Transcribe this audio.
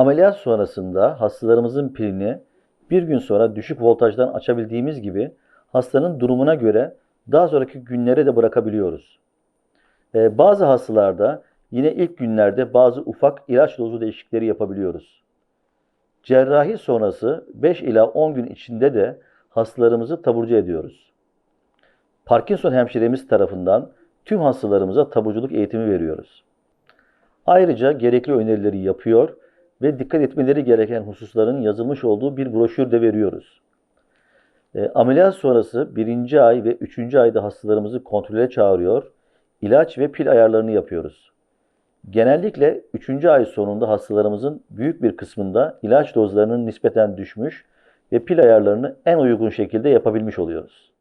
Ameliyat sonrasında hastalarımızın pilini bir gün sonra düşük voltajdan açabildiğimiz gibi hastanın durumuna göre daha sonraki günlere de bırakabiliyoruz. Ee, bazı hastalarda yine ilk günlerde bazı ufak ilaç dozu değişiklikleri yapabiliyoruz. Cerrahi sonrası 5 ila 10 gün içinde de hastalarımızı taburcu ediyoruz. Parkinson hemşiremiz tarafından tüm hastalarımıza taburculuk eğitimi veriyoruz. Ayrıca gerekli önerileri yapıyor ve dikkat etmeleri gereken hususların yazılmış olduğu bir broşür de veriyoruz. E, ameliyat sonrası birinci ay ve üçüncü ayda hastalarımızı kontrole çağırıyor, ilaç ve pil ayarlarını yapıyoruz. Genellikle üçüncü ay sonunda hastalarımızın büyük bir kısmında ilaç dozlarının nispeten düşmüş ve pil ayarlarını en uygun şekilde yapabilmiş oluyoruz.